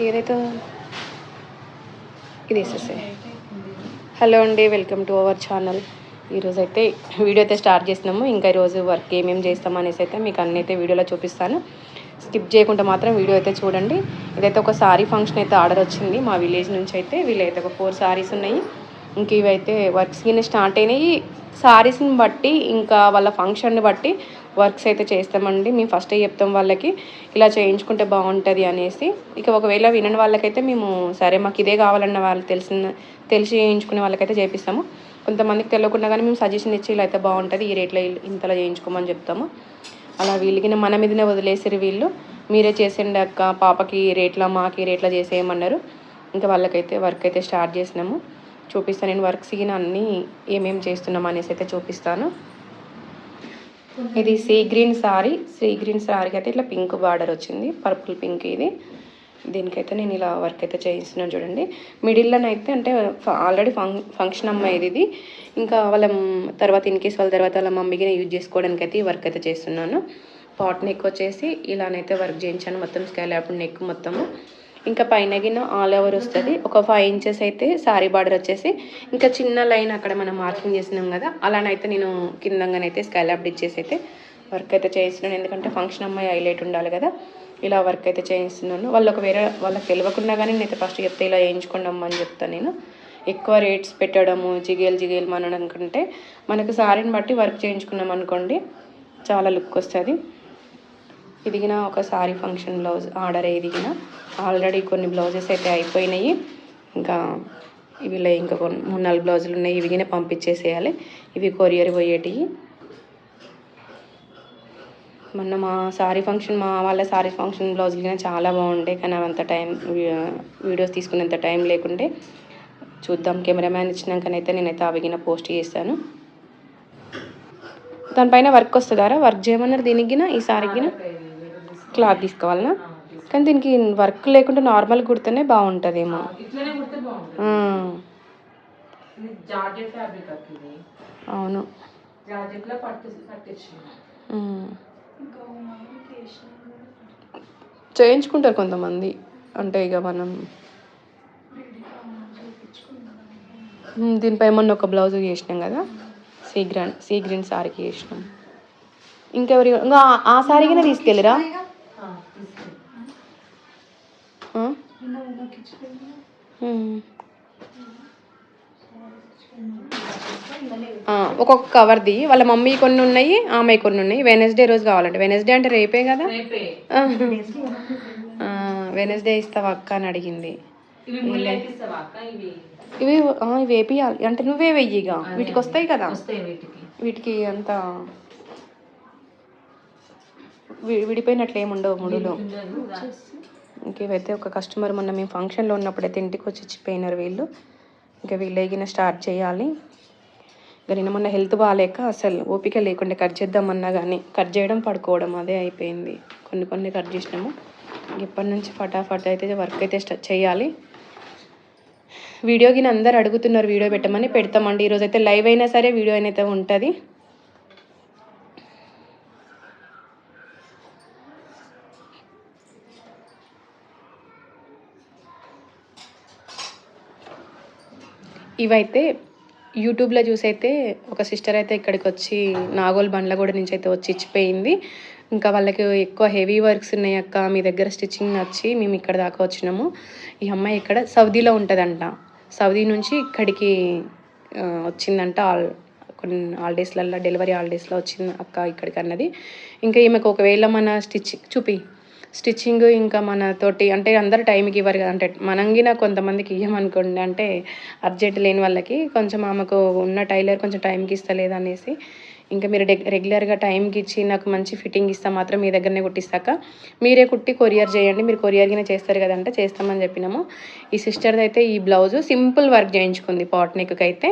ఏదైతే ఇది వేసేసే హలో అండి వెల్కమ్ టు అవర్ ఛానల్. ఈరోజు అయితే వీడియో అయితే స్టార్ట్ చేసినాము ఇంకా ఈరోజు వర్క్ ఏమేమి చేస్తాం అనేసి అయితే మీకు అన్ని అయితే వీడియోలో చూపిస్తాను. స్కిప్ చేయకుండా మాత్రం వీడియో అయితే చూడండి. ఇదైతే ఒక సారీ ఫంక్షన్ అయితే ఆర్డర్ వచ్చింది. మా విలేజ్ నుంచి అయితే వీళ్ళైతే ఒక ఫోర్ సారీస్ ఉన్నాయి. ఇంక ఇవైతే వర్క్స్ కింద స్టార్ట్ అయినాయి. సారీస్ని బట్టి ఇంకా వాళ్ళ ఫంక్షన్ని బట్టి వర్క్స్ అయితే చేస్తామండి. మేము ఫస్టే చెప్తాం వాళ్ళకి ఇలా చేయించుకుంటే బాగుంటుంది అనేసి. ఇక ఒకవేళ వినని వాళ్ళకైతే మేము సరే మాకు ఇదే కావాలన్న వాళ్ళు తెలిసిన తెలిసి చేయించుకునే వాళ్ళకైతే చేపిస్తాము. కొంతమందికి తెలియకుండా కానీ మేము సజెషన్ ఇచ్చి ఇలా అయితే బాగుంటుంది ఈ రేట్లో ఇంతలో చేయించుకోమని చెప్తాము. అలా వీళ్ళకి మన మీదనే వదిలేసారు వీళ్ళు. మీరే చేసేయండి అక్క పాపకి రేట్ల రేట్లా రేట్ల రేట్లా చేసేయమన్నారు. ఇంకా వాళ్ళకైతే వర్క్ అయితే స్టార్ట్ చేసినాము. చూపిస్తాను నేను వర్క్ సిగిన అన్నీ ఏమేమి చేస్తున్నాం అనేసి అయితే చూపిస్తాను. ఇది sea green sari. Sea green సారీకి అయితే ఇట్లా పింక్ బార్డర్ వచ్చింది. పర్పుల్ పింక్ ఇది. దీనికైతే నేను ఇలా వర్క్ అయితే చేయిస్తున్నాను చూడండి. మిడిల్లోనైతే అంటే ఆల్రెడీ ఫంక్ ఫంక్షన్ అమ్మాయిది ఇది. ఇంకా వాళ్ళ తర్వాత ఇన్ కేస్ వాళ్ళ తర్వాత వాళ్ళ మమ్మీకి యూజ్ చేసుకోవడానికి అయితే ఈ వర్క్ అయితే చేస్తున్నాను. పాట్ నెక్ వచ్చేసి ఇలానైతే వర్క్ చేయించాను. మొత్తం స్కాలప్ నెక్ మొత్తము. ఇంకా పైన గిన్నె ఆల్ ఓవర్ వస్తుంది. ఒక ఫైవ్ ఇంచెస్ అయితే సారీ బార్డర్ వచ్చేసి. ఇంకా చిన్న లైన్ అక్కడ మనం మార్కింగ్ చేసినాం కదా అలానైతే నేను కిందంగానైతే స్కాలప్ డిచ్చేసి అయితే వర్క్ అయితే చేయిస్తున్నాను. ఎందుకంటే ఫంక్షన్ అమ్మాయి హైలైట్ ఉండాలి కదా ఇలా వర్క్ అయితే చేయిస్తున్నాను. వాళ్ళు ఒక వేరే వాళ్ళకి తెలియకుండా కానీ నేనైతే ఫస్ట్ చెప్తే ఇలా వేయించుకోండి అమ్మ అని చెప్తాను నేను. ఎక్కువ రేట్స్ పెట్టడము జిగేలు జిగేలు మనడం కంటే మనకు సారీని బట్టి వర్క్ చేయించుకున్నాం అనుకోండి చాలా లుక్ వస్తుంది. ఎదిగిన ఒక సారీ ఫంక్షన్ బ్లౌజ్ ఆర్డర్ ఎదిగిన ఆల్రెడీ కొన్ని బ్లౌజెస్ అయితే అయిపోయినాయి. ఇంకా వీళ్ళ ఇంకా కొన్ని మూడు నాలుగు బ్లౌజులు ఉన్నాయి. ఇవిగానే పంపించేసేయాలి. ఇవి కొరియర్ పోయేటివి మొన్న మా సారీ ఫంక్షన్ మా వాళ్ళ సారీ ఫంక్షన్ బ్లౌజులు కానీ చాలా బాగుంటాయి కానీ అవంత టైం వీడియోస్ తీసుకునేంత టైం లేకుంటే చూద్దాం. కెమెరామ్యాన్ ఇచ్చినాకనైతే నేనైతే అవిగిన పోస్ట్ చేస్తాను. దానిపైన వర్క్ వస్తుందారా? వర్క్ చేయమన్నారు దీనికి ఈ సారీకి క్లాత్ తీసుకోవాలనా? కానీ దీనికి వర్క్ లేకుండా నార్మల్ కుడితేనే బాగుంటుందేమో. అవును. చేయించుకుంటారు కొంతమంది. అంటే ఇక మనం దీనిపై మొన్న ఒక బ్లౌజ్ చేసినాం కదా. సీ గ్రీన్ సీ గ్రీన్ సారీకి చేసినాం. ఇంకెవరి ఇంకా ఆ- ఆ సారీకినే తీసుకెళ్ళిరా? ఒక్కొక్క కవర్ది. వాళ్ళ మమ్మీ కొన్ని ఉన్నాయి ఆమె కొన్ని ఉన్నాయి. వెనస్డే రోజు కావాలంటే. వెనస్డే అంటే రేపే కదా? వెనస్డే ఇస్తావా అక్క అని అడిగింది. ఇవి ఇవి వేపియాలి. అంటే నువ్వే వెయ్యిగా వీటికి వస్తాయి కదా? వీటికి అంత విడిపోయినట్లు ఏమి ఉండవు ముడులు. ఇంకేవైతే ఇవైతే ఒక కస్టమర్ మొన్న మేము ఫంక్షన్లో ఉన్నప్పుడైతే ఇంటికి వచ్చి ఇచ్చిపోయినారు వీళ్ళు. ఇంకా వీళ్ళగిన స్టార్ట్ చేయాలి. ఇంకా నిన్న మొన్న హెల్త్ బాగాలేక అసలు ఓపిక లేకుండా కట్ చేద్దామన్నా కానీ కట్ చేయడం పడుకోవడం అదే అయిపోయింది. కొన్ని కొన్ని కట్ చేసినాము. ఇప్పటి నుంచి ఫటాఫట్ అయితే వర్క్ అయితే చేయాలి. వీడియో గిన అందరు అడుగుతున్నారు వీడియో పెట్టమని పెడతామండి. ఈరోజు అయితే లైవ్ అయినా సరే వీడియో అయితే ఉంటుంది. ఇవైతే యూట్యూబ్లో చూసి అయితే ఒక సిస్టర్ అయితే ఇక్కడికి వచ్చి నాగోల్ బండ్లగూడ నుంచి అయితే వచ్చి ఇచ్చిపోయింది. ఇంకా వాళ్ళకి ఎక్కువ హెవీ వర్క్స్ ఉన్నాయి అక్క మీ దగ్గర స్టిచ్చింగ్ నచ్చి మేము ఇక్కడ దాకా వచ్చినాము. ఈ అమ్మాయి ఇక్కడ సౌదీలో ఉంటుందంట. సౌదీ నుంచి ఇక్కడికి వచ్చిందంట ఆల్ కొన్ని హాలిడేస్లలో డెలివరీ హాలిడేస్లో వచ్చింది అక్క ఇక్కడికి అన్నది ఇంకా ఈమెకు ఒకవేళ మన స్టిచ్చింగ్ చూపి. స్టిచ్చింగ్ ఇంకా మన తోటి అంటే అందరు టైంకి ఇవ్వరు కదా. అంటే మనంగిన కొంతమందికి ఇవ్వమనుకోండి అంటే అర్జెంట్ లేని వాళ్ళకి కొంచెం ఆమెకు ఉన్న టైలర్ కొంచెం టైంకి ఇస్తలేదు అనేసి ఇంకా మీరు రెగ్యులర్గా టైంకి ఇచ్చి నాకు మంచి ఫిట్టింగ్ ఇస్తా మాత్రం మీ దగ్గరనే కుట్టిస్తాక మీరే కుట్టి కొరియర్ చేయండి. మీరు కొరియర్గానే చేస్తారు కదంటే చేస్తామని చెప్పినాము. ఈ సిస్టర్ది అయితే ఈ బ్లౌజు సింపుల్ వర్క్ చేయించుకుంది పాట్ నెక్కి అయితే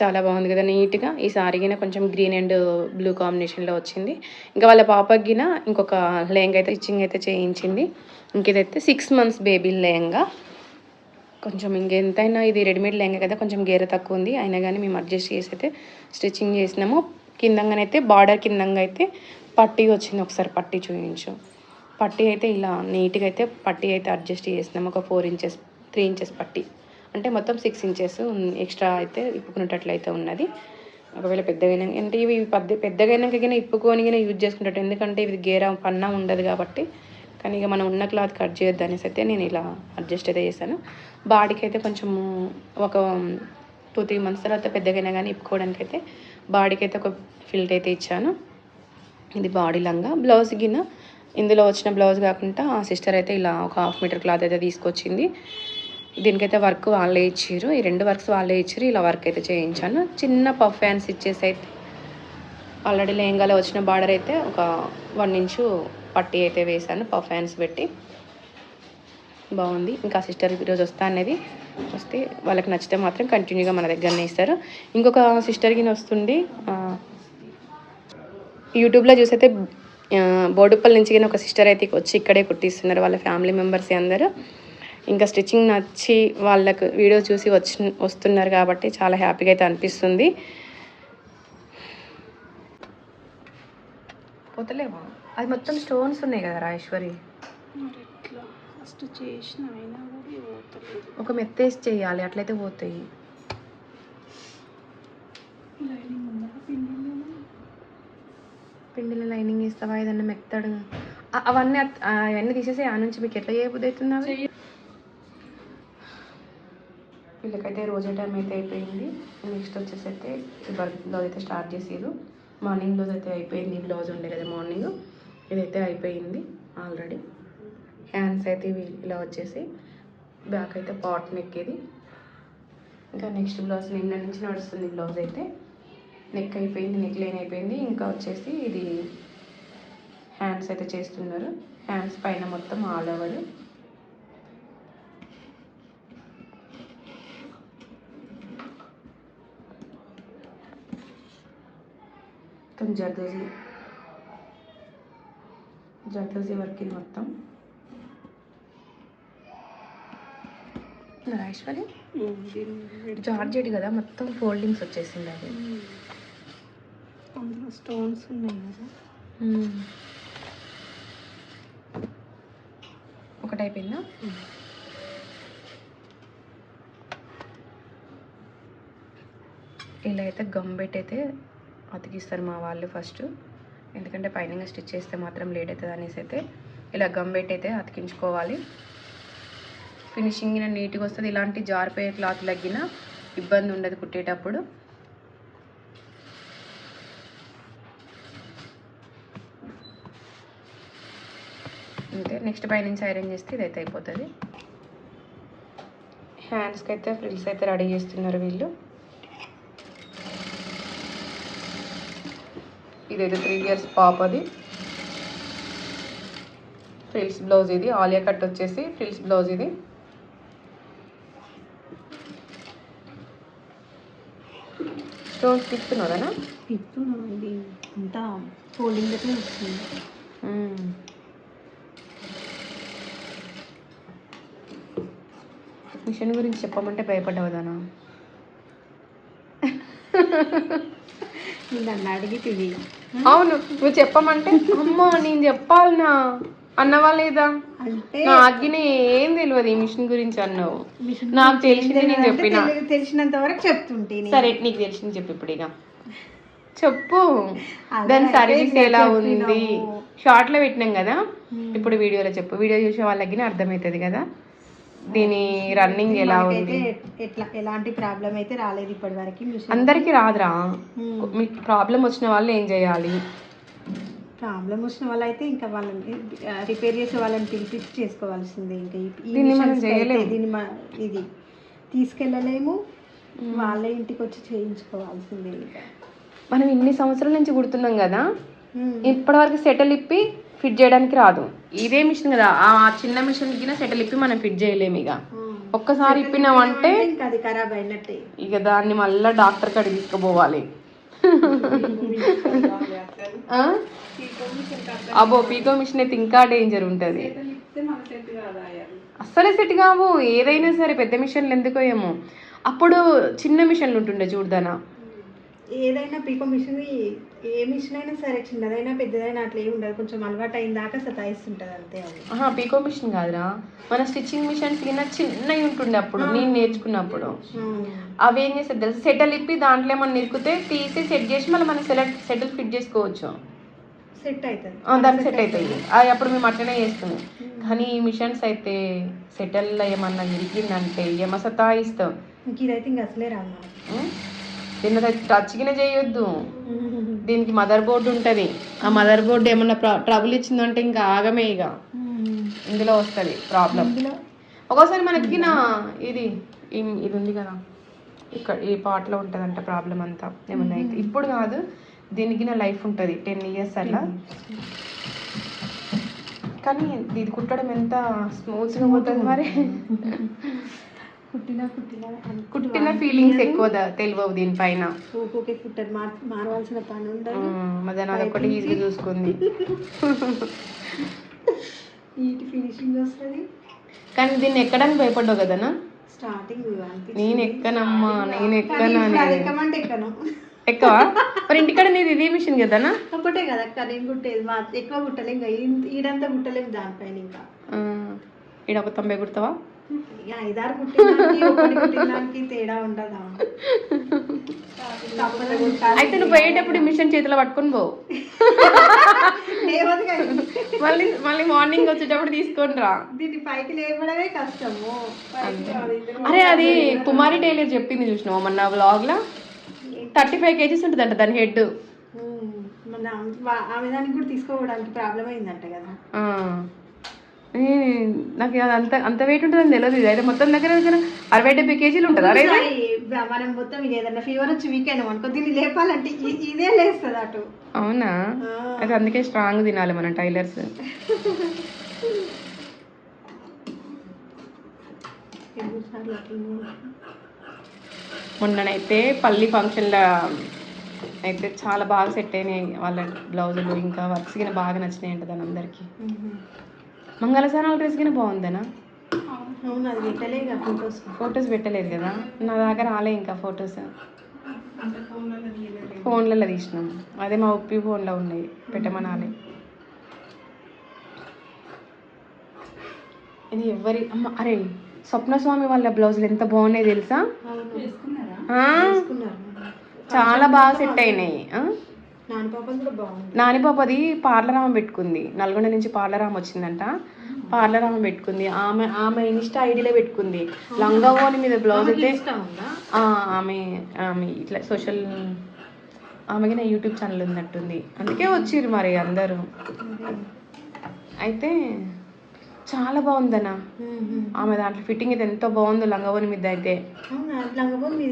చాలా బాగుంది కదా నీట్గా. ఈ సారీ కొంచెం గ్రీన్ అండ్ బ్లూ కాంబినేషన్లో వచ్చింది. ఇంకా వాళ్ళ పాపకి ఇంకొక లెహంగా అయితే స్టిచ్చింగ్ అయితే చేయించింది. ఇంక ఇదైతే సిక్స్ మంత్స్ బేబీ లెహంగా. కొంచెం ఇంకెంతైనా ఇది రెడీమేడ్ లెహంగా కదా కొంచెం గేర తక్కువ ఉంది. అయినా కానీ మేము అడ్జస్ట్ చేసి అయితే స్టిచ్చింగ్ చేసినాము. కిందంగానైతే బార్డర్ కిందంగా అయితే పట్టీ వచ్చింది. ఒకసారి పట్టీ చూపించు పట్టీ అయితే ఇలా నీట్గా అయితే పట్టీ అయితే అడ్జస్ట్ చేసినాము. ఒక ఫోర్ ఇంచెస్ త్రీ ఇంచెస్ పట్టీ. అంటే మొత్తం సిక్స్ ఇంచెస్ ఎక్స్ట్రా అయితే ఇప్పుకునేటట్లయితే ఉన్నది. ఒకవేళ పెద్దగా అంటే ఇవి పెద్ద పెద్దగా అయినాక ఇప్పుకొని యూజ్ చేసుకుంటాడు ఎందుకంటే ఇది గేర పన్నా ఉండదు కాబట్టి. కానీ ఇక మనం ఉన్న క్లాత్ కట్ చేయొద్దు అనేసి అయితే నేను ఇలా అడ్జస్ట్ అయితే చేశాను. బాడీకి అయితే కొంచెము ఒక టూ త్రీ మంత్స్ తర్వాత పెద్దగైనా కానీ ఇప్పుకోవడానికి అయితే బాడీకి అయితే ఒక ఫిల్ట్ అయితే ఇచ్చాను. ఇది బాడీ లంగా. బ్లౌజ్ గిన ఇందులో వచ్చిన బ్లౌజ్ కాకుండా ఆ సిస్టర్ అయితే ఇలా ఒక హాఫ్ మీటర్ క్లాత్ అయితే తీసుకొచ్చింది. దీనికైతే వర్క్ వాళ్ళే ఇచ్చారు. ఈ రెండు వర్క్స్ వాళ్ళే ఇచ్చారు. ఇలా వర్క్ అయితే చేయించాను. చిన్న పఫ్ హ్యాండ్స్ ఇచ్చేసి అయితే ఆల్రెడీ లెహంగాలో వచ్చిన బార్డర్ అయితే ఒక వన్ ఇంచు పట్టి అయితే వేశాను. పఫ్ హ్యాండ్స్ పెట్టి. బాగుంది. ఇంకా సిస్టర్ ఈరోజు వస్తా అనేది వస్తే వాళ్ళకి నచ్చితే మాత్రం కంటిన్యూగా మన దగ్గరనే ఇస్తారు. ఇంకొక సిస్టర్కి వస్తుండి యూట్యూబ్లో చూసైతే బోడుప్పల్ నుంచి కానీ ఒక సిస్టర్ అయితే వచ్చి ఇక్కడే కుట్టిస్తున్నారు వాళ్ళ ఫ్యామిలీ మెంబర్స్ అందరూ. ఇంకా స్టిచ్చింగ్ నచ్చి వాళ్ళకు వీడియో చూసి వచ్చి వస్తున్నారు కాబట్టి చాలా హ్యాపీగా అయితే అనిపిస్తుంది. పోతలేవా? అది మొత్తం స్టోన్స్ ఉన్నాయి కదా రాజేశ్వరి? ఫస్ట్ చేసిన ఒక మెత్తేసి చేయాలి అట్లయితే పోతాయి. లైనింగ్ ఉందా? పిండి పిండిలో లైనింగ్ ఇస్తావా ఏదన్నా మెత్తడు? అవన్నీ అవన్నీ తీసేసి ఆ నుంచి మీకు ఎట్లా చేయబుద్ధి అవుతుంది వీళ్ళకైతే రోజే టైం అయితే అయిపోయింది. నెక్స్ట్ వచ్చేసి అయితే వర్క్ బ్లౌజ్ అయితే స్టార్ట్ చేసారు మార్నింగ్ బ్లౌజ్ అయితే అయిపోయింది. బ్లౌజ్ ఉండే కదా మార్నింగ్. ఇదైతే అయిపోయింది ఆల్రెడీ. హ్యాండ్స్ అయితే ఇవి ఇలా వచ్చేసి బ్యాక్ అయితే పాట్ నెక్ ఇది ఇంకా నెక్స్ట్ బ్లౌజ్ నిన్న నుంచి నడుస్తుంది బ్లౌజ్ అయితే. నెక్ అయిపోయింది నెక్ లైన్ అయిపోయింది. ఇంకా వచ్చేసి ఇది హ్యాండ్స్ అయితే చేస్తున్నారు. హ్యాండ్స్ పైన మొత్తం ఆల్ ఓవర్. మొత్తం జర్దోజీ జర్దోజీ వర్క్ ఇది మొత్తం రాజేశ్వరి జార్జెట్ కదా మొత్తం ఫోల్డింగ్స్ వచ్చేసింది అది. అందులో స్టోన్స్ ఉన్నాయి కదా. ఒకటి అయిపోయిందా? ఇలా అయితే గమ్ పెట్టి అయితే అతికిస్తారు మా వాళ్ళు ఫస్ట్ ఎందుకంటే పైన స్టిచ్ చేస్తే మాత్రం లేట్ అవుతుంది అనేసి అయితే ఇలా గమ్ పెట్టి అయితే అతికించుకోవాలి. ఫినిషింగ్ నీట్గా వస్తుంది. ఇలాంటి జారిపోయే క్లాత్ లగ్గిన ఇబ్బంది ఉండదు కుట్టేటప్పుడు. అంతే. నెక్స్ట్ పైనుంచి ఐరన్ చేస్తే ఇదైతే అయిపోతుంది. హ్యాండ్స్కి అయితే ఫ్రిల్స్ అయితే రెడీ చేస్తున్నారు వీళ్ళు. ఇదైతే త్రీ ఇయర్స్ పాప్ అది. ఫ్రిల్స్ బ్లౌజ్ ఇది. ఆలియా కట్ వచ్చేసి ఫ్రిల్స్ బ్లౌజ్ ఇది. స్టోన్స్ తిప్పుతున్నారా ఇస్తున్నాం ఇది. అంతా ఫోల్డింగ్ దగ్గర వస్తుంది. మిషన్ గురించి చెప్పమంటే భయపడ్డవదానా నేను నన్ను అడిగితివి అవును నువ్వు చెప్పమంటే అమ్మా నేను చెప్పాలనా? అన్నవా లేదా? అంటే నాకు ఏం తెలియదు ఈ మిషన్ గురించి అన్నావు. నాకు తెలిసింది నేను చెప్పిన. తెలి- తెలిసినంత వరకు చెప్తుంటే. సరే నీకు తెలిసింది చెప్పు ఇప్పుడు ఇక. చెప్పు. దాని సర్వీస్ ఎలా. ఉంది? షార్ట్లో పెట్టినాం కదా. ఇప్పుడు వీడియోలో చెప్పు. వీడియో చూసే వాళ్ళకి అర్థమవుతుంది కదా? దీని రన్నింగ్ ఎలా ఉంది? ఎట్లా ఎలాంటి ప్రాబ్లం అయితే రాలేదు ఇప్పటి వరకు అందరికి రాదురా. మీకు ప్రాబ్లం వచ్చిన వాళ్ళు ఏం చేయాలి? ప్రాబ్లం వచ్చిన వాళ్ళైతే ఇంకా వాళ్ళని రిపేర్ చేసే వాళ్ళని పిలిపించి చేసుకోవాల్సిందే. ఇంకా దీన్ని మనం అయితే చేయలేము. దీన్ని ఇది తీసుకెళ్ళలేము. వాళ్ళే ఇంటికి వచ్చి చేయించుకోవాల్సిందే ఇంకా. మనం ఇన్ని సంవత్సరాల నుంచి కుడుతున్నాం కదా. ఇప్పటివరకు సెటిల్ ఇప్పి ఫిట్ చేయడానికి రాదు. ఇదే మిషన్ కదా ఆ చిన్న మిషన్ కింద సెటిల్ ఇప్పి మనం ఫిట్ చేయలేము ఇక. ఒక్కసారి ఇప్పినామంటే ఇంకా అది ఖరాబ్ అయినట్టే. ఇక దాన్ని మళ్ళీ డాక్టర్ కాడికి తీసుకుపోవాలి? అబ్బో పీకో మిషన్ అయితే ఇంకా డేంజర్ ఉంటుంది. అస్సలే సెట్ కావు ఏదైనా సరే పెద్ద మిషన్లు ఎందుకో ఏమో. అప్పుడు చిన్న మిషన్లు ఉంటుండే చూడదానా ఏదైనా పీకో మిషన్ ఏ మిషన్ అయినా సరే చిన్నదైనా పెద్దదైనా అట్లా ఏమి ఉండదు. కొంచెం అలవాటు అయిన దాకా సతాయిస్తుంటుంది అంతే అది. ఆహా పీకో మిషన్ కాదురా. మన స్టిచ్చింగ్ మిషన్స్ కింద చిన్నవి ఉంటుండే అప్పుడు నేను నేర్చుకున్నప్పుడు. అవి ఏం చేస్తుంది తెలుసు? సెటిల్ ఇప్పి దాంట్లో ఏమన్నా నిరికితే తీసి సెట్ చేసి మళ్ళీ మనం సెలెక్ట్ సెటిల్ ఫిట్ చేసుకోవచ్చు. సెట్ అవుతుంది ఆ, దానికి సెట్ అవుతాయి అది అప్పుడు మేము అట్లనే చేస్తున్నాం. కానీ ఈ మిషన్స్ అయితే సెటిల్ ఏమన్నా విరిగిందంటే ఏమ సతాయిస్తాం. ఇంక ఇదైతే ఇంకా అసలే రాదు? దీన్ని టచ్కినే చేయొద్దు. దీనికి మదర్ బోర్డు ఉంటుంది. ఆ మదర్ బోర్డు ఏమన్నా ట్రబుల్ ఇచ్చిందంటే ఇంకా ఆగమే ఇక ఇందులో వస్తుంది ప్రాబ్లం. ఒక్కోసారి మనకి నా ఇది ఇది ఉంది కదా. ఇక్కడ ఈ పార్ట్లో ఉంటుందంట ప్రాబ్లం అంతా ఏమన్నా అయితే. ఇప్పుడు కాదు దీనికి నా లైఫ్ ఉంటుంది. టెన్ ఇయర్స్ అట్లా. కానీ ఇది కుట్టడం ఎంత స్మూత్గా పోతుంది మరి? కుట్టినా కుట్టినా కుట్టిన ఫీలింగ్స్ ఎక్కువ తెలియవు దీనిపైన. ఊకే కుట్టదు మార్ మారవలసిన పని ఉండదు మధ్యాహ్నం అదొకటి ఈజీగా చూసుకుంది. నీటి ఫినిషింగ్ వస్తుంది. కానీ దీన్ని ఎక్కడానికి భయపడ్డావు కదనా స్టార్టింగ్ నేను ఎక్కనమ్మా నేను ఎక్కను ఎక్కమంటే ఎక్కను. ఎక్కువ? మరి ఇంటికాడ నీది ఇదే మిషన్ కదనా ఒకటే కదా అక్క నేను కుట్టేది మా ఎక్కువ కుట్టలేం ఈడంతా కుట్టలేం దానిపైన ఇంకా. ఈడ ఒక తొంభై కుడతావా? ఇక ఐదారు కుట్టినానికి తేడా ఉండదా. అయితే నువ్వు పోయేటప్పుడు మిషన్ చేతిలో పట్టుకొని పోవు మళ్ళీ మళ్ళీ మార్నింగ్ వచ్చేటప్పుడు తీసుకొని రా. దీన్ని పైకి లేవడమే కష్టము. అరే అది కుమారి టైలర్ చెప్పింది చూసినావా మొన్న వ్లాగ్లో థర్టీ ఫైవ్ కేజీస్ ఉంటుందంట దాని హెడ్. మన వా- ఆమె దానికి కూడా తీసుకోవడానికి ప్రాబ్లం అయిందంట కదా. నాకు అది అంత అంత వెయిట్ ఉంటుందని తెలియదు ఇది అయితే మొత్తం దగ్గర దగ్గర అరవై డెబ్బై కేజీలు ఉంటుంది అరే మనం మొత్తం ఇది ఏదన్నా ఫీవర్ వచ్చి వీకెండ్ అనుకో దీన్ని లేపాలంటే ఇదే లేస్తుంది అటు అవునా. అయితే అందుకే స్ట్రాంగ్ తినాలి మనం టైలర్స్. మొన్ననైతే పల్లి ఫంక్షన్లో అయితే చాలా బాగా సెట్ అయినాయి వాళ్ళ బ్లౌజులు ఇంకా వర్క్స్ కింద బాగా నచ్చినాయి అంట దాని అందరికీ. మంగళసానాల డ్రెస్ కింద బాగుందనా? అవును అది పెట్టలే ఇక ఫొటోస్. ఫొటోస్ పెట్టలేదు కదా? నా దగ్గర రాలే ఇంకా ఫొటోస్. ఫోన్లలో తీసినాం. అదే మా ఉప్పి ఫోన్లో ఉన్నాయి పెట్టమనాలి. ఇది ఎవరి అమ్మ అరే స్వప్న స్వామి వాళ్ళ బ్లౌజులు ఎంత బాగున్నాయి తెలుసా? చాలా బాగా సెట్ అయినాయి. నానిపాపది పార్లరామ పెట్టుకుంది. నల్గొండ నుంచి పార్లరామ వచ్చిందంట. పార్లరామ పెట్టుకుంది. ఆమె ఆమె ఇన్స్టా ఐడిలో పెట్టుకుంది. లంగావోని మీద బ్లౌజ్ అయితే ఆమె ఆమె ఇట్లా సోషల్ ఆమెకి నా యూట్యూబ్ ఛానల్ ఉన్నట్టుంది. అందుకే వచ్చిర్రు మరి అందరూ. అయితే చాలా బాగుందన్న. ఆమె దాంట్లో ఫిట్టింగ్ అయితే ఎంతో బాగుందో లంగావోని మీద అయితే.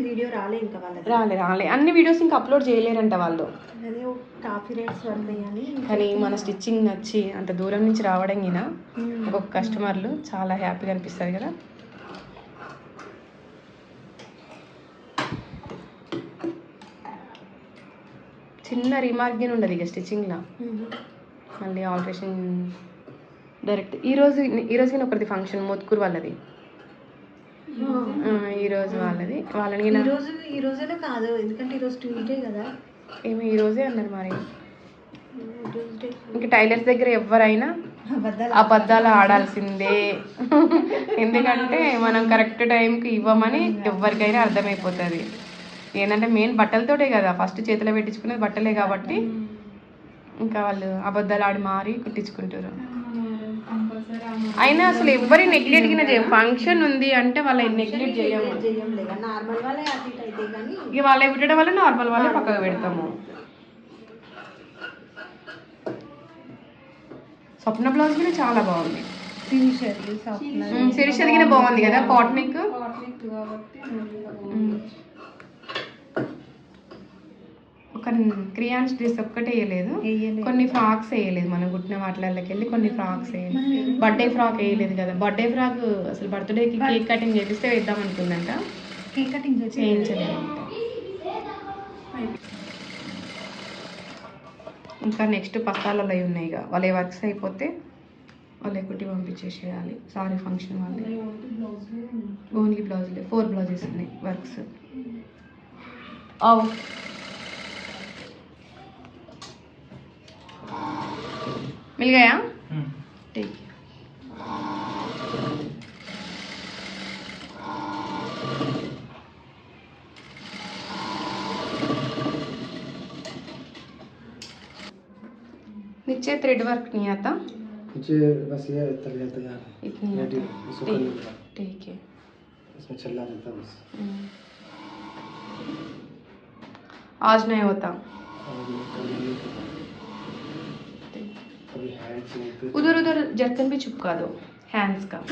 వీడియో రాలే ఇంకా రాలే రాలే. అన్ని వీడియోస్ ఇంకా అప్లోడ్ చేయలేరంట వాళ్ళు. కానీ మన స్టిచ్చింగ్ నచ్చి అంత దూరం నుంచి రావడం ఉమ్. ఒక్కొక్క కస్టమర్లు చాలా హ్యాపీగా అనిపిస్తుంది కదా? చిన్న రిమార్క్ ఉండదు ఇక స్టిచ్చింగ్లో. మళ్ళీ ఆల్ట్రేషన్ డైరెక్ట్. ఈరోజు ఈరోజు గిన ఒకరిది ఫంక్షన్ మోత్కూరు వాళ్ళది ఈరోజు వాళ్ళది. వాళ్ళని గిన ఈ రోజు ఈ రోజునే కాదు. ఎందుకంటే ఈరోజు ట్యూస్డే కదా. ఏమో ఈరోజే అన్నారు మరి. ఇంకా టైలర్స్ దగ్గర ఎవరైనా అబద్ధాలు అబద్ధాలు ఆడాల్సిందే. ఎందుకంటే మనం కరెక్ట్ టైంకి ఇవ్వమని ఎవరికైనా అర్థమైపోతుంది. ఏంటంటే మెయిన్ బట్టలతోటే కదా. ఫస్ట్ చేతిలో పెట్టించుకునేది బట్టలే కాబట్టి ఇంకా వాళ్ళు అబద్ధాలు ఆడి మారి కుట్టించుకుంటారు. అయినా అసలు ఎవరి నెగ్లెక్ట్ కింద చేయం. ఫంక్షన్ ఉంది అంటే వాళ్ళ నెగ్లెక్ట్ చేయము ఇక వాళ్ళే పెట్టడం వల్ల నార్మల్ వాళ్ళే పక్కకు పెడతాము. స్వప్న బ్లౌజ్ కూడా చాలా బాగుంది. సిరీస్ అదిగిన బాగుంది కదా కాటనిక్ ఒక క్రియాన్స్ డ్రెస్ ఒక్కటే వేయలేదు. కొన్ని ఫ్రాక్స్ వేయలేదు. మనం కుట్టిన వాటిలకి వెళ్ళి కొన్ని ఫ్రాక్స్ వేయలేదు. బర్త్డే ఫ్రాక్ వేయలేదు కదా. బర్త్డే ఫ్రాక్ అసలు బర్త్డేకి కేక్ కటింగ్ చేపిస్తే వేద్దాం అనుకుందంట. కేక్ కటింగ్ చేసి చేయించలేదంట. ఇంకా నెక్స్ట్ పస్తాలలో అవి ఉన్నాయి ఇక. వాళ్ళ వర్క్స్ అయిపోతే వాళ్ళే కుట్టి పంపించేసేయాలి. సారీ ఫంక్షన్ వాళ్ళే. ఓన్లీ బ్లౌజ్లే ఫోర్ బ్లౌజెస్ ఉన్నాయి వర్క్స్. मिल गया? ठीक। है नीचे थ्रेड वर्क नहीं आता? नीचे बस ये तैयार तैयार है। इतनी रेडी इसको ठीक है। इसमें रहता है बस। हम्म। आज नहीं होता और ये कभी नहीं होता। कभी हैंड्स नहीं होते उधर उधर जर्कन भी चिपका दो हैंड्स का।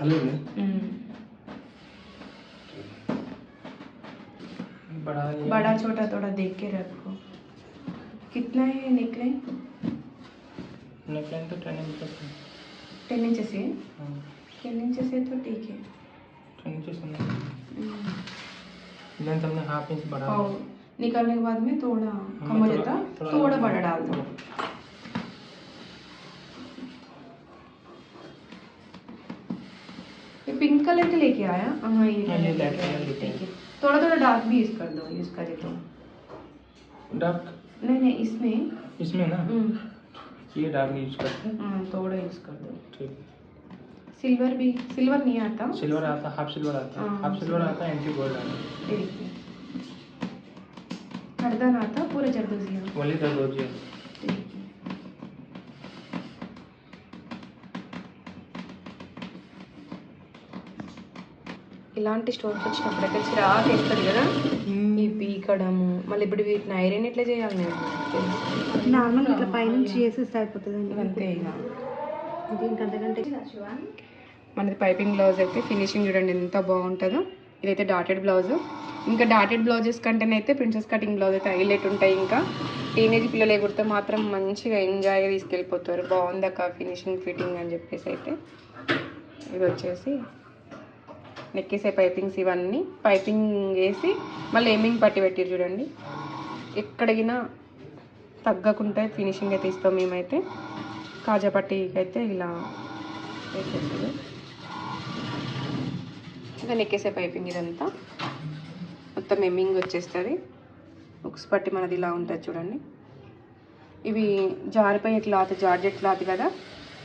अलग है। हम्म। बड़ा बड़ा छोटा थोड़ा देख के रखो। कितना है नेकलाइन? नेकलाइन तो टेन इंचेस है। टेन इंचेस है? हाँ। टेन इंचेस है तो ठीक है। टेन इंचेस है हम्म। लेंथ हमने हाफ़ इंच बढ़ा निकालने के बाद में थोड़ा कम हो जाता थोड़ा बड़ा डाल दो ये पिंक कलर के लेके आया? हाँ ये हाँ, ये लेके ठीक है। थोड़ा थोड़ा डार्क भी यूज़ कर दो यूज़ करे तो डार्क नहीं नहीं इसमें। इसमें ना? हम्म, ये डार्क यूज़ करते हैं? हाँ, थोड़ा यूज़ कर दो। ठीक। सिल्वर भी सिल्वर नहीं आता। सिल्वर आता हाफ़ सिल्वर आता। हाँ, हाफ़ सिल्वर आता है एंटी गोल्ड आता। है ठीक है। कड़दान आता पूरा जरदोजिया। वही दर्द ఇలాంటి స్టోన్స్ వచ్చినప్పుడైతే చిరాకు వేస్తుంది కదా. ఈ పీకడము మళ్ళీ ఇప్పుడు వీటిని ఐరన్ ఎట్లా చేయాలి నేను? నార్మల్ ఇట్లా పైనుంచి చేసేస్తే అయిపోతుంది అంతే అంతకంటే మనది పైపింగ్ బ్లౌజ్ అయితే ఫినిషింగ్ చూడండి ఎంత బాగుంటుందో. ఇదైతే డాటెడ్ బ్లౌజ్. ఇంకా డాటెడ్ బ్లౌజెస్ కంటేనైతే ప్రిన్సెస్ కటింగ్ బ్లౌజ్ అయితే హైలైట్ ఉంటాయి ఇంకా. టీనేజ్ పిల్లలు ఎగురితే మాత్రం మంచిగా ఎంజాయ్గా తీసుకెళ్ళిపోతారు. బాగుంది అక్క ఫినిషింగ్ ఫిట్టింగ్ అని చెప్పేసి అయితే. ఇది వచ్చేసి నెక్కేసే పైపింగ్స్ ఇవన్నీ. పైపింగ్ వేసి మళ్ళీ ఏమింగ్ పట్టి పెట్టారు చూడండి. ఎక్కడిగినా తగ్గకుండా ఫినిషింగ్ అయితే ఇస్తాం మేమైతే. కాజా పట్టికైతే అయితే ఇలా వేసేసారు. ఇంకా నెక్కేసే పైపింగ్ ఇదంతా. మొత్తం ఎమ్మింగ్ వచ్చేస్తుంది. ఉక్స్ పట్టి మనది ఇలా ఉంటుంది చూడండి. ఇవి జారిపోయే క్లాత్ జార్జెట్ క్లాత్ కదా.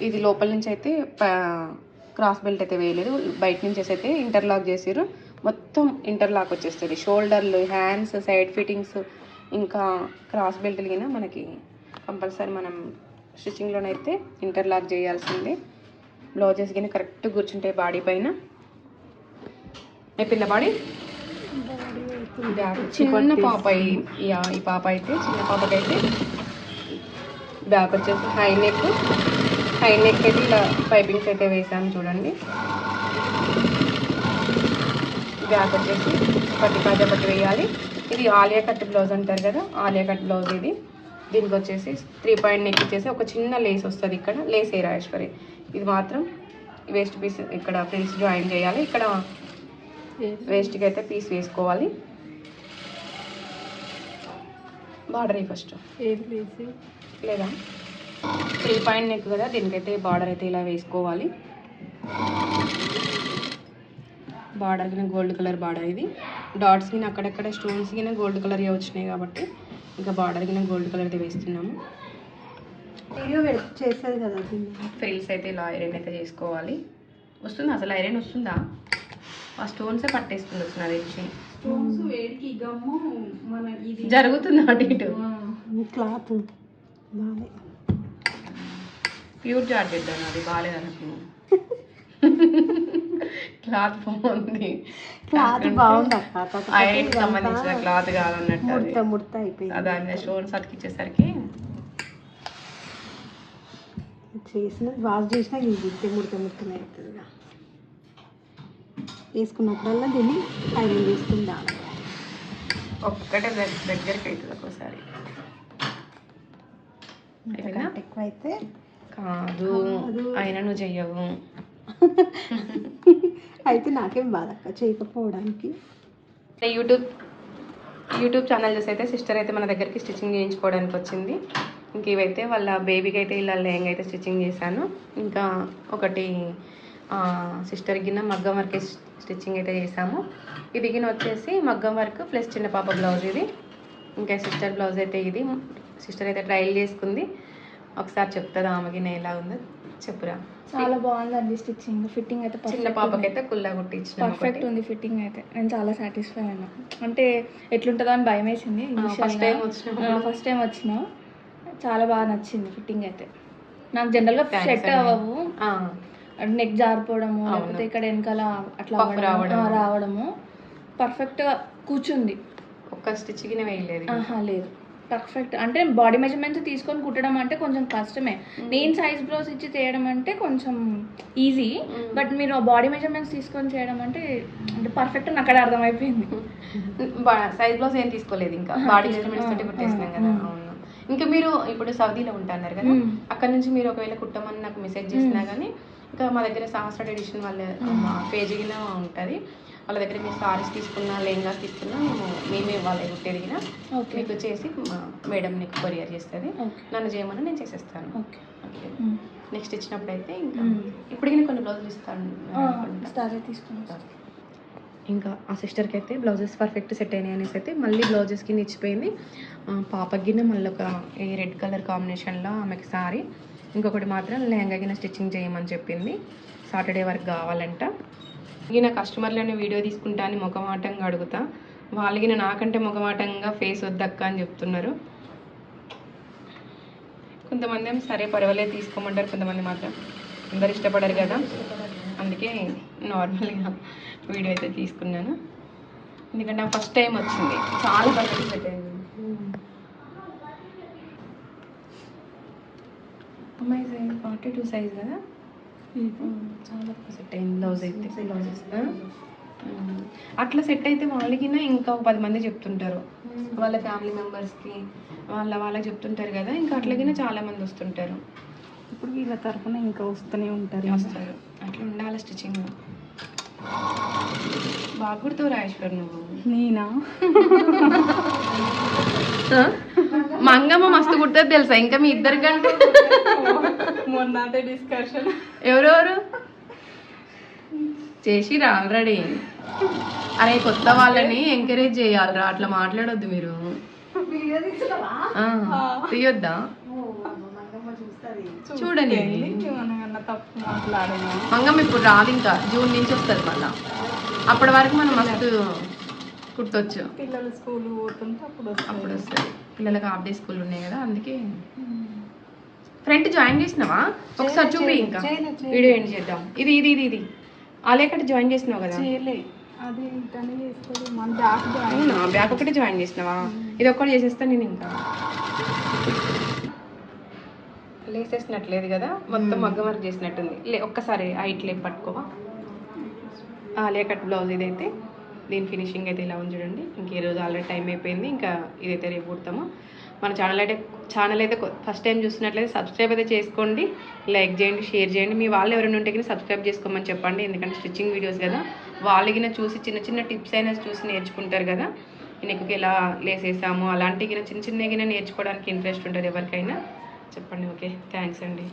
ఇది లోపల నుంచి అయితే ప- క్రాస్ బెల్ట్ అయితే వేయలేదు. బయట నుంచి అయితే ఇంటర్లాక్ చేసారు మొత్తం ఇంటర్లాక్ వచ్చేస్తుంది. షోల్డర్లు హ్యాండ్స్ సైడ్ ఫిట్టింగ్స్ ఇంకా క్రాస్ బెల్ట్ కింద మనకి కంపల్సరీ మనం స్టిచ్చింగ్లోనైతే ఇంటర్లాక్ చేయాల్సిందే. బ్లౌజెస్ కింద కరెక్ట్ కూర్చుంటాయి బాడీ పైన. అయిపోయిందా బాడీ చిన్న పాప ఈ ఈ పాప అయితే చిన్న పాపకైతే బ్యాక్ వచ్చేసి హై నెక్ హై నెక్ అయితే ఇలా పైపింగ్స్ అయితే వేసాము చూడండి. బ్యాక్ వచ్చేసి పట్టి కాజా పట్టి వేయాలి. ఇది ఆలియా కట్ బ్లౌజ్ అంటారు కదా ఆలియా కట్ బ్లౌజ్ ఇది. దీనికి వచ్చేసి త్రీ పాయింట్ నెక్ ఇచ్చేసి ఒక చిన్న లేస్ వస్తుంది ఇక్కడ లేస్ ఏ రాజేశ్వరి. ఇది మాత్రం వేస్ట్ పీస్ ఇక్కడ ఫ్రిల్స్ జాయిన్ చేయాలి. ఇక్కడ వేస్ట్కి అయితే పీస్ వేసుకోవాలి. Border first. ఏది లేదా? త్రీ పాయింట్ నెక్ కదా దీనికైతే బార్డర్ అయితే ఇలా వేసుకోవాలి. బార్డర్ కింద గోల్డ్ కలర్ బార్డర్ ఇది. డాట్స్ కింద అక్కడక్కడ స్టోన్స్ కింద గోల్డ్ కలర్ వచ్చినాయి కాబట్టి ఇంకా బార్డర్ కింద గోల్డ్ కలర్ అయితే వేస్తున్నాము. వీడియో కదా ఫ్రిల్స్ అయితే ఇలా ఐరన్ అయితే చేసుకోవాలి వస్తుందా? అసలు ఐరన్ వస్తుందా? ఆ స్టోన్సే పట్టేస్తుంది స్టోన్స్ వేడికి గమ్ము మన ఇది జరుగుతుంది అటు ఇటు? క్లాత్ బాగాలే. ప్యూర్ జార్జెట్ అని అది బాగాలేదు క్లాత్ బాగుంది. క్లాత్ బాగుంది ఐరన్ సంబంధించిన క్లాత్ కాదన్నట్టు అది. ముడత ముడత అయిపోయింది. దాని స్టోన్స్ అతికిచ్చేసరికి చేసిన వాష్ చేసినా ఇది ముడత ముడతనే అవుతుంది. వేసుకున్నప్పుడల్లా దీన్ని ఐరన్ చేసుకుందాం ఒక్కటే దగ్గ- దగ్గరికి అవుతుంది ఒక్కోసారి. ఎక్కువ అయితే కాదు. అయినా నువ్వు చెయ్యవు. అయితే నాకేం బాధ అక్క? చేయకపోవడానికి. యూట్యూబ్ యూట్యూబ్ ఛానల్ చూసి అయితే సిస్టర్ అయితే మన దగ్గరికి స్టిచ్చింగ్ చేయించుకోవడానికి వచ్చింది. ఇంక ఇవైతే వాళ్ళ బేబీకి అయితే ఇలా లెహంగా అయితే స్టిచ్చింగ్ చేశాను. ఇంకా ఒకటి సిస్టర్ గిన్న మగ్గం వర్క్ స్టిచ్చింగ్ అయితే చేసాము ఇది గిన్న వచ్చేసి మగ్గం వర్క్ ప్లస్ చిన్న పాప బ్లౌజ్ ఇది. ఇంకా సిస్టర్ బ్లౌజ్ అయితే ఇది. సిస్టర్ అయితే ట్రయల్ చేసుకుంది. ఒకసారి చెప్తుందా ఆమెకి? ఎలా ఉందో చెప్పురా. చాలా బాగుందండి స్టిచ్చింగ్. ఫిట్టింగ్ అయితే చిన్న. పాపకైతే కుల్లా కుట్టించిన పర్ఫెక్ట్ ఉంది ఫిట్టింగ్ అయితే. నేను చాలా సాటిస్ఫై అయినా. అంటే ఎట్లుంటుందో అని భయం వేసింది first time వచ్చినప్పుడు. ఫస్ట్ టైం వచ్చిన. చాలా బాగా నచ్చింది ఫిట్టింగ్ అయితే. నాకు జనరల్గా సెట్. అవ్వవు. నెక్ జారిపోవడము. లేకపోతే ఇక్కడ వెనకాల అట్లా రావడము. పర్ఫెక్ట్గా కూర్చుంది. ఒక్క స్టిచ్ కింద వేయలేదు. ఆహా లేదు. పర్ఫెక్ట్ అంటే బాడీ మెజర్మెంట్స్ తీసుకొని కుట్టడం అంటే కొంచెం కష్టమే. నేను సైజ్ బ్లౌజ్ ఇచ్చి చేయడం అంటే కొంచెం ఈజీ. బట్ మీరు బాడీ మెజర్మెంట్స్ తీసుకొని చేయడం అంటే అంటే పర్ఫెక్ట్ నాకు అక్కడ అర్థమైపోయింది. సైజ్ బ్లౌజ్ ఏం తీసుకోలేదు ఇంకా. బాడీ మెజర్మెంట్స్ తోటి కుట్టేసినాం కదా. ఇంకా మీరు ఇప్పుడు సౌదీలో ఉంటున్నారు కదా. మ్మ్. అక్కడ నుంచి మీరు ఒకవేళ కుట్టమని నాకు మెసేజ్ చేసినా కానీ ఇంకా మా దగ్గర సహస్ర ఎడిషన్ వాళ్ళ మా పేజీన ఉంటుంది. వాళ్ళ దగ్గర మీరు సారీస్ తీసుకున్నా లెహంగాస్ తీసుకున్నా మేము మేమే వాళ్ళ కుట్టేదిగిన ఓకే. మీకు చేసి మా మేడం నీకు కొరియర్ చేస్తుంది. నన్ను చేయమని నేను చేసేస్తాను. ఓకే. నెక్స్ట్ ఇచ్చినప్పుడు అయితే ఇంకా. ఇప్పటికి నేను కొన్ని బ్లౌజులు ఇస్తాను. తీసుకుని ఇంకా ఆ సిస్టర్కి అయితే బ్లౌజెస్ పర్ఫెక్ట్ సెట్ అయినాయి అనేసి అయితే మళ్ళీ బ్లౌజెస్ కింద ఇచ్చిపోయింది. గిన్నె మళ్ళీ ఒక ఈ రెడ్ కలర్ కాంబినేషన్లో ఆమెకి సారీ. ఇంకొకటి మాత్రం లెహంగా గిన్నె స్టిచ్చింగ్ చేయమని చెప్పింది. సాటర్డే వరకు కావాలంట. ఈయన కస్టమర్లను వీడియో తీసుకుంటా అని ముఖమాటంగా అడుగుతా. వాళ్ళకి నాకంటే ముఖమాటంగా ఫేస్ వద్దక్క అని చెప్తున్నారు. కొంతమంది ఏమో సరే పర్వాలేదు తీసుకోమంటారు కొంతమంది మాత్రం అందరు ఇష్టపడరు కదా. అందుకే నార్మల్గా వీడియో అయితే తీసుకున్నాను. ఎందుకంటే నాకు ఫస్ట్ టైం వచ్చింది. చాలా పర్ఫెక్ట్ సెట్ అయింది అమ్మాయి ఫార్టీ టూ సైజ్ కదా? చాలా సెట్ అయింది. బ్లౌజ్ అయితే. బ్లౌజెస్ అట్లా సెట్ అయితే వాళ్ళకి ఇంకా పది మంది చెప్తుంటారు. వాళ్ళ ఫ్యామిలీ మెంబర్స్కి వాళ్ళ వాళ్ళకి చెప్తుంటారు కదా ఇంకా అట్లాగినా చాలా మంది వస్తుంటారు. ఇప్పుడు వీళ్ళ తరఫున ఇంకా వస్తూనే ఉంటారు. వస్తారు. అట్లా ఉండాలి స్టిచ్చింగ్ బాగా కుడతావు రాజేశ్వర్ నువ్వు. నేనా? మంగమ్మ మస్తు కుడుతుంది తెలుసా? ఇంకా మీ ఇద్దరికంటే. మొన్న అదే డిస్కషన్ ఎవరెవరు చేసిరా ఆల్రెడీ అరే కొత్త వాళ్ళని ఎంకరేజ్ చేయాలిరా. అట్లా మాట్లాడొద్దు మీరు. తీయొద్దా? చూడని ఏమన్నా తప్పు మాట్లాడినా? మంగమ్మ ఇప్పుడు రాదు ఇంకా. జూన్ నుంచి వస్తుంది మళ్ళా. అప్పటి వరకు మనం మస్తు కుట్టొచ్చు పిల్లలు స్కూల్ పోతుంటే అప్పుడు. అప్పుడు వస్తుంది. పిల్లలకి హాఫ్ డే స్కూల్ ఉన్నాయి కదా అందుకే. ఫ్రంట్ జాయిన్ చేసినావా? ఒకసారి చూపి ఇంకా. వీడియో ఎండ్ చేద్దాం. ఇది ఇది ఇది ఇది. ఆలేకటి జాయిన్ చేసినావు కదా? చేయలే. అది ఇటనే చేస్తుంది మన బ్యాక్ జాయిన్ అవునా? బ్యాక్ ఒకటి జాయిన్ చేసినావా? ఇది ఒక్కటి చేసేస్తా నేను ఇంకా. లేసేసినట్లేదు కదా? మొత్తం మగ్గ వర్క్ చేసినట్టుంది. లే ఒక్కసారి హైట్ లేపు పట్టుకోవా? లేకట్ బ్లౌజ్ ఇదైతే. దీని ఫినిషింగ్ అయితే ఇలా ఉంది చూడండి ఇంక ఈ రోజు ఆల్రెడీ టైం అయిపోయింది. ఇంకా ఇదైతే రేపు కుడతాము. మన ఛానల్ అయితే ఛానల్ అయితే ఫస్ట్ టైం చూస్తున్నట్లయితే సబ్స్క్రైబ్ అయితే చేసుకోండి. లైక్ చేయండి షేర్ చేయండి. మీ వాళ్ళు ఎవరైనా ఉంటే కానీ సబ్స్క్రైబ్ చేసుకోమని చెప్పండి. ఎందుకంటే స్టిచ్చింగ్ వీడియోస్ కదా. వాళ్ళకి చూసి చిన్న చిన్న టిప్స్ అయినా చూసి నేర్చుకుంటారు కదా. నెక్కి ఎలా లేసేసాము అలాంటివి చిన్న చిన్నగా నేర్చుకోవడానికి ఇంట్రెస్ట్ ఉంటుంది ఎవరికైనా. చెప్పండి ఓకే థ్యాంక్స్ అండి.